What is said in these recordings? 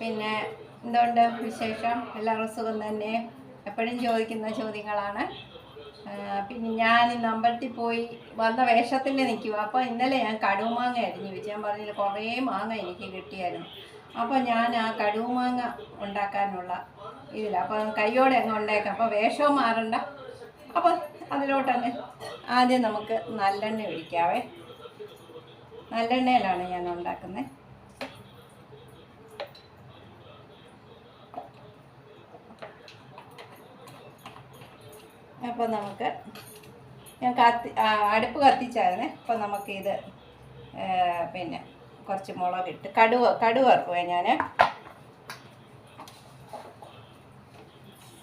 പിന്നെ എന്തുകൊണ്ട് വിശേഷം? എല്ലാവരും സുഖം തന്നെ. എപ്പോഴും ചോദിക്കുന്ന ചോദ്യങ്ങളാണ്. പിന്നെ ഞാൻ ഇന്ന് അമ്പലത്തിൽ പോയി വന്ന വേഷത്തിൽ നിൽക്കുക അപ്പോൾ ഇന്നലെ ഞാൻ കടുമാങ്ങ അരിഞ്ഞു വെച്ച്. ഞാൻ പറഞ്ഞില്ല കുറേ മാങ്ങ എനിക്ക് കിട്ടിയായിരുന്നു. അപ്പോൾ ഞാൻ ആ കടുമാങ്ങ ഉണ്ടാക്കാനുള്ള ഇതില്ല അപ്പോൾ കൈയോടെ അങ്ങ് ഉണ്ടാക്കാം. അപ്പോൾ വേഷവും മാറണ്ട. അപ്പോൾ അതിലോട്ടങ്ങ് ആദ്യം നമുക്ക് നല്ലെണ്ണ ഒഴിക്കാവേ. നല്ലെണ്ണയിലാണ് ഞാൻ ഉണ്ടാക്കുന്നത് അപ്പോൾ നമുക്ക് ഞാൻ കത്തി അടുപ്പ് കത്തിച്ചായിരുന്നേ. അപ്പം നമുക്കിത് പിന്നെ കുറച്ച് മുളകിട്ട് കടുവ കടുവ ഇറക്കുവേ ഞാൻ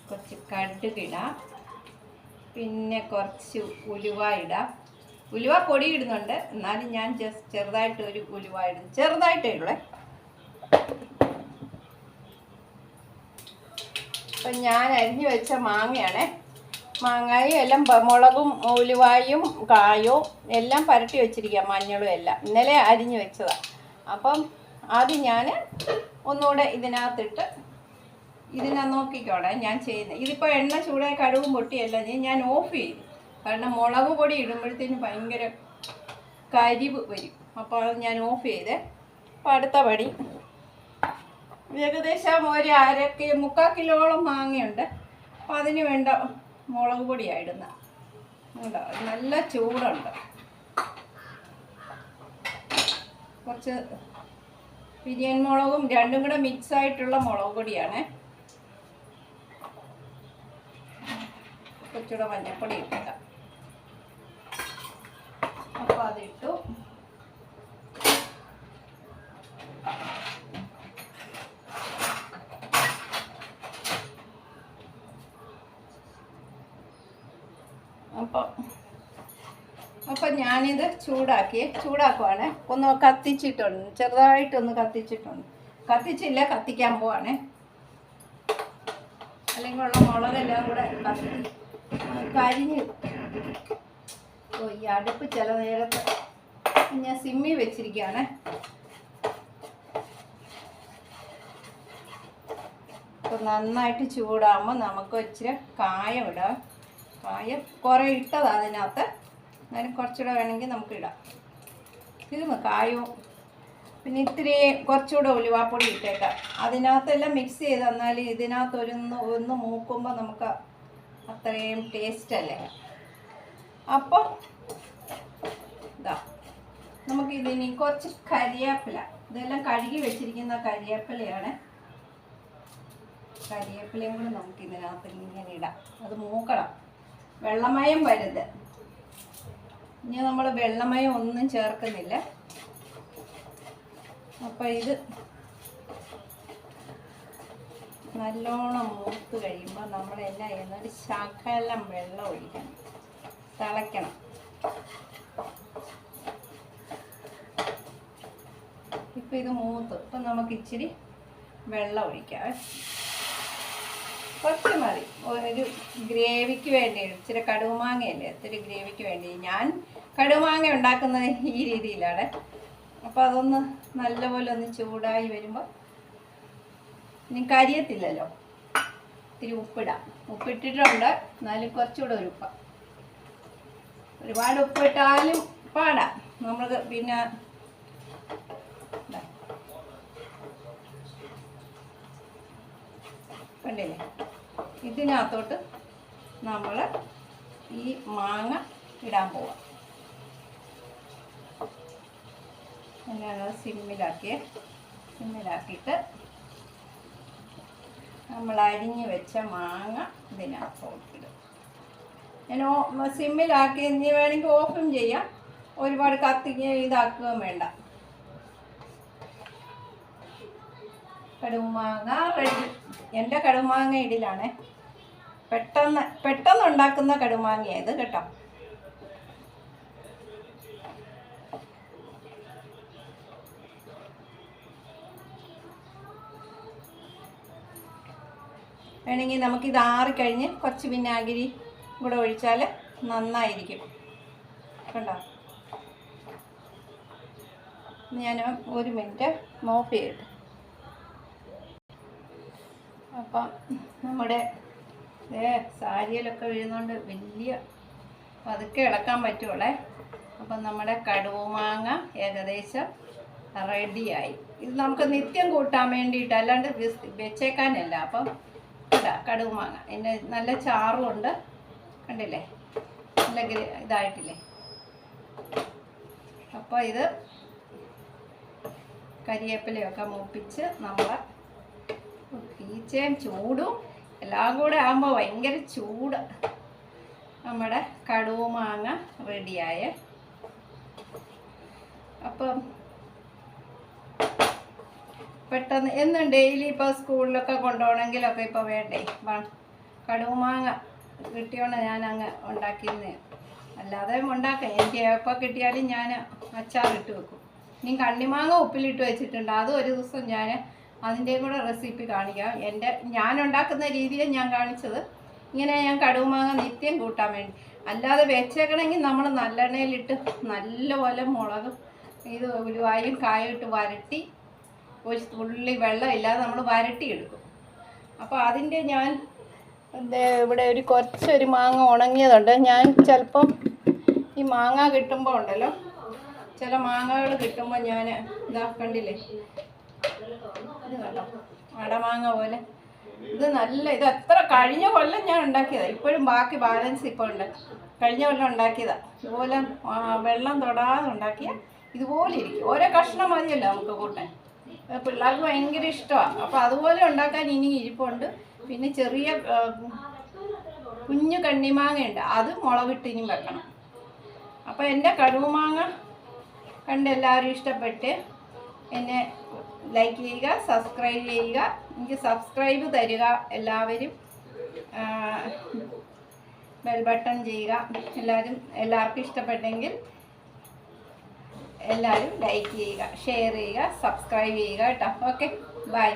കുറച്ച് കടുകിടാം പിന്നെ കുറച്ച് ഉലുവ ഇടാം. ഉലുവ പൊടി ഇടുന്നുണ്ട് എന്നാലും ഞാൻ ജസ്റ്റ് ചെറുതായിട്ട് ഒരു ഉലുവ ഇടും. ചെറുതായിട്ടേ ഉള്ളേ. അപ്പം ഞാൻ അരിഞ്ഞു വെച്ച മാങ്ങയാണേ. മാങ്ങായും എല്ലാം മുളകും ഉലുവായും കായും എല്ലാം പരട്ടി വെച്ചിരിക്കുക മഞ്ഞളും എല്ലാം. ഇന്നലെ അരിഞ്ഞു വെച്ചതാണ് അപ്പം ആദ്യം ഞാൻ ഒന്നുകൂടെ ഇതിനകത്തിട്ട് ഇതിനെ നോക്കിക്കോളെ ഞാൻ ചെയ്യുന്നത് ഇതിപ്പോൾ എണ്ണ ചൂടായി കടുവും പൊട്ടിയല്ല ഞാൻ ഓഫ് ചെയ്തു കാരണം മുളക് പൊടി ഇടുമ്പോഴത്തേന് ഭയങ്കര കരിവ് വരും. അപ്പോൾ അത് ഞാൻ ഓഫ് ചെയ്തേ അപ്പോൾ അടുത്ത പടി. ഏകദേശം ഒരു അര മുക്കാൽ കിലോളം മാങ്ങയുണ്ട്. അപ്പോൾ അതിന് വേണ്ട മുളക് പൊടിയാണ് നല്ല ചൂടുണ്ട്. കുറച്ച് പിരിയൻ മുളകും രണ്ടും കൂടെ മിക്സ് ആയിട്ടുള്ള മുളക് പൊടിയാണ്. കുറച്ചുകൂടെ മഞ്ഞപ്പൊടി ഇട്ടിട്ട. അപ്പോൾ അതിട്ടു. അപ്പോൾ അപ്പം ഞാനിത് ചൂടാക്കി ചൂടാക്കുവാണ്. ഒന്ന് കത്തിച്ചിട്ടുണ്ട്. ചെറുതായിട്ടൊന്ന് കത്തിച്ചിട്ടുണ്ട്. കത്തിച്ചില്ല കത്തിക്കാൻ പോവാണ്. അല്ലെങ്കിൽ ഉള്ള മുളകെല്ലാം കൂടെ കത്തി. കരിഞ്ഞ് ഓ ഈ അടുപ്പ് ചില നേരത്ത് ഞാൻ സിമ്മി വെച്ചിരിക്കുകയാണ്. അപ്പോൾ നന്നായിട്ട് ചൂടാകുമ്പോൾ നമുക്ക് ഇച്ചിരി കായം ഇടാം കായം. കുറേ ഇട്ടതാണ് അതിനകത്ത്. എന്നാലും കുറച്ചുകൂടെ വേണമെങ്കിൽ നമുക്ക് ഇടാം. തീർന്നു കായവും. പിന്നെ ഇത്തിരി കുറച്ചുകൂടെ ഉലുവാപ്പൊടി ഇട്ടേക്കാം. അതിനകത്തെല്ലാം മിക്സ് ചെയ്ത് തന്നാൽ ഇതിനകത്ത് ഒരു ഒന്ന് മൂക്കുമ്പോൾ നമുക്ക് അത്രയും ടേസ്റ്റ് അല്ലേ? അപ്പം ഇതാ. നമുക്കിതിനി കുറച്ച് കരിയേപ്പില. ഇതെല്ലാം കഴുകി വെച്ചിരിക്കുന്ന കരിയേപ്പിലയാണ്. കരിയേപ്പിലയും കൂടെ നമുക്ക് ഇതിനകത്ത് ഇങ്ങനെ ഇടാം. അത് മൂക്കണം. വെള്ളമയം വരുത് ഇനി നമ്മൾ വെള്ളമയം ഒന്നും ചേർക്കുന്നില്ല. അപ്പോൾ ഇത് നല്ലോണം മൂത്ത് കഴിയുമ്പോൾ നമ്മളെല്ലാം ചെയ്യുന്ന ഒരു ശകലം വെള്ളം ഒഴിക്കണം. തിളയ്ക്കണം. ഇപ്പം ഇത് മൂത്ത്. ഇപ്പം നമുക്ക് ഇച്ചിരി വെള്ളം ഒഴിക്കാം. കുറച്ച് മതി. ഒരു ഗ്രേവിക്ക് വേണ്ടി ഇച്ചിരി കടുമാങ്ങയല്ലേ ഇത്തിരി ഗ്രേവിക്ക് വേണ്ടി. ഞാൻ കടുമാങ്ങ ഉണ്ടാക്കുന്നത് ഈ രീതിയിലാണ്. അപ്പോൾ അതൊന്ന് നല്ലപോലെ ഒന്ന് ചൂടായി വരുമ്പോൾ ഇനി കരിയത്തില്ലല്ലോ. ഇത്തിരി ഉപ്പിടാം. ഉപ്പിട്ടിട്ടുണ്ട്. എന്നാലും കുറച്ചുകൂടെ ഒരു ഉപ്പ. ഒരുപാട് ഉപ്പിട്ടാലും പാടാം. നമ്മൾ പിന്നെ കണ്ടില്ലേ? ഇതിനകത്തോട്ട് നമ്മൾ ഈ മാങ്ങ ഇടാൻ പോവാം. ഞാനത് സിമ്മിലാക്കിയേ സിമ്മിലാക്കിയിട്ട് നമ്മൾ അരിഞ്ഞ് വെച്ച മാങ്ങ ഇതിനകത്തോട്ട് ഇടും. ഞാൻ ഓ സിമ്മിലാക്കി ഇനി വേണമെങ്കിൽ ഓഫും ചെയ്യാം. ഒരുപാട് കത്തിക്ക് ഇതാക്കുകയും വേണ്ട. കടുമാങ്ങ റെഡി. എന്റെ കടുമാങ്ങ ഇടിലാണ് പെട്ടെന്ന് പെട്ടെന്ന് ഉണ്ടാക്കുന്ന കടുമാങ്ങിയത് കേട്ടോ. വേണമെങ്കിൽ നമുക്കിത് ആറിക്കഴിഞ്ഞ് കുറച്ച് വിനാഗിരി കൂടെ ഒഴിച്ചാൽ നന്നായിരിക്കും. കണ്ടോ? ഞാൻ ഒരു മിനിറ്റ് മോഫ് ചെയ്യട്ടെ. അപ്പം നമ്മുടെ ഏ സാരിയിലൊക്കെ വീഴുന്നോണ്ട് വലിയ പതുക്കെ ഇളക്കാൻ പറ്റുള്ളേ അപ്പം നമ്മുടെ കടുവുമാങ്ങ ഏകദേശം റെഡിയായി. ഇത് നമുക്ക് നിത്യം കൂട്ടാൻ വേണ്ടിയിട്ട് അല്ലാണ്ട് വെച്ചേക്കാനല്ല. അപ്പം ഇതാ കടുവുമാങ്ങ. പിന്നെ നല്ല ചാറുമുണ്ട്. കണ്ടില്ലേ? നല്ല ഇതായിട്ടില്ലേ? അപ്പോൾ ഇത് കരിയേപ്പിലയൊക്കെ മൂപ്പിച്ച് നമ്മൾ ഈച്ചയും ചൂടും എല്ലാം കൂടെ ആകുമ്പോൾ ഭയങ്കര ചൂട്. നമ്മുടെ കടുവ് മാങ്ങ റെഡിയായ അപ്പം പെട്ടെന്ന് എന്നും ഡെയിലി ഇപ്പോൾ സ്കൂളിലൊക്കെ കൊണ്ടുപോകണമെങ്കിലൊക്കെ ഇപ്പോൾ വേണ്ടേ? വാ- കടുവ് മാങ്ങ കിട്ടിയോണ്ട് ഞാൻ അങ്ങ് ഉണ്ടാക്കിയിരുന്നേ അല്ലാതെ ഉണ്ടാക്കാം എനിക്ക് എപ്പോൾ കിട്ടിയാലും ഞാൻ അച്ചാറിട്ട് വെക്കും. ഇനി കണ്ണിമാങ്ങ ഉപ്പിലിട്ട് വെച്ചിട്ടുണ്ട്. അതും ഒരു ദിവസം ഞാൻ അതിന്റെയും കൂടെ റെസിപ്പി കാണിക്കാം. എന്റെ ഞാൻ ഉണ്ടാക്കുന്ന രീതിയിൽ ഞാൻ കാണിച്ചത്. ഇങ്ങനെ ഞാൻ കടുമാങ്ങ നിത്യം കൂട്ടാൻ വേണ്ടി. അല്ലാതെ വെച്ചേക്കണമെങ്കിൽ നമ്മൾ നല്ലെണ്ണയിലിട്ട് നല്ലപോലെ മുളകും ഇത് ഉരുവായും കായിട്ട് വരട്ടി ഒരു തുള്ളി വെള്ളം ഇല്ലാതെ നമ്മൾ വരട്ടിയെടുക്കും. അപ്പോൾ അതിന്റെ ഞാൻ ഇവിടെ ഒരു കുറച്ചൊരു മാങ്ങ ഉണങ്ങിയതുണ്ട്. ഞാൻ ചിലപ്പം ഈ മാങ്ങ കിട്ടുമ്പോൾ ഉണ്ടല്ലോ ചില മാങ്ങകൾ കിട്ടുമ്പോൾ ഞാൻ ഇതാ കണ്ടില്ലേ ഇത് കണ്ടോ അടമാങ്ങ പോലെ. ഇത് നല്ല ഇത് എത്ര കഴിഞ്ഞ കൊല്ലം ഞാൻ ഉണ്ടാക്കിയതാണ് ഇപ്പോഴും ബാക്കി ബാലൻസ് ഇപ്പോൾ ഉണ്ട്. കഴിഞ്ഞ കൊല്ലം ഉണ്ടാക്കിയതാണ് ഇതുപോലെ വെള്ളം തൊടാതെ ഉണ്ടാക്കിയ ഇതുപോലെ ഇരിക്കും. ഓരോ കഷ്ണം മതിയല്ലോ നമുക്ക് കൂട്ടാൻ. പിള്ളേർക്ക് ഭയങ്കര ഇഷ്ടമാണ് അപ്പോൾ അതുപോലെ ഉണ്ടാക്കാൻ ഇനി ഇരിപ്പുണ്ട്. പിന്നെ ചെറിയ കുഞ്ഞു കണ്ണിമാങ്ങയുണ്ട്. അത് മുളകിട്ട് ഇനി വെക്കണം. അപ്പോൾ എന്റെ കടുമാങ്ങ കണ്ട് എല്ലാവരും ഇഷ്ടപ്പെട്ട് എന്നെ ലൈക്ക് ചെയ്യുക സബ്സ്ക്രൈബ് ചെയ്യുക. എനിക്ക് സബ്സ്ക്രൈബ് തരിക എല്ലാവരും. ബെൽ ബട്ടൺ ചെയ്യുക. എല്ലാവരും എല്ലാവർക്കും ഇഷ്ടപ്പെട്ടെങ്കിൽ എല്ലാവരും ലൈക്ക് ചെയ്യുക ഷെയർ ചെയ്യുക സബ്സ്ക്രൈബ് ചെയ്യുക കേട്ടോ. Okay bye.